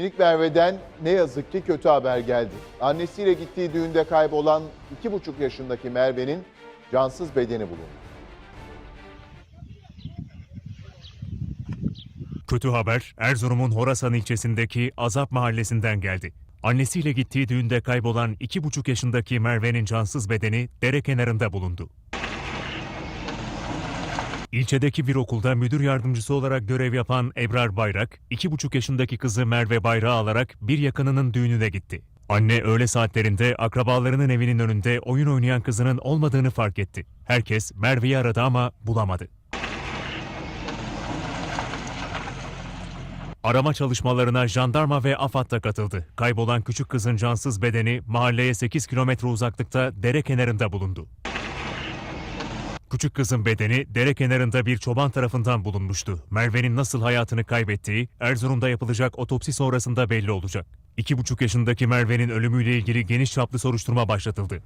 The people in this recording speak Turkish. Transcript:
Minik Merve'den ne yazık ki kötü haber geldi. Annesiyle gittiği düğünde kaybolan 2,5 yaşındaki Merve'nin cansız bedeni bulundu. Kötü haber Erzurum'un Horasan ilçesindeki Azap mahallesinden geldi. Annesiyle gittiği düğünde kaybolan 2,5 yaşındaki Merve'nin cansız bedeni dere kenarında bulundu. İlçedeki bir okulda müdür yardımcısı olarak görev yapan Ebrar Bayrak, 2,5 yaşındaki kızı Merve Bayrak'ı alarak bir yakınının düğününe gitti. Anne öğle saatlerinde akrabalarının evinin önünde oyun oynayan kızının olmadığını fark etti. Herkes Merve'yi aradı ama bulamadı. Arama çalışmalarına jandarma ve AFAD da katıldı. Kaybolan küçük kızın cansız bedeni mahalleye 8 kilometre uzaklıkta dere kenarında bulundu. Küçük kızın bedeni dere kenarında bir çoban tarafından bulunmuştu. Merve'nin nasıl hayatını kaybettiği Erzurum'da yapılacak otopsi sonrasında belli olacak. 2,5 yaşındaki Merve'nin ölümüyle ilgili geniş çaplı soruşturma başlatıldı.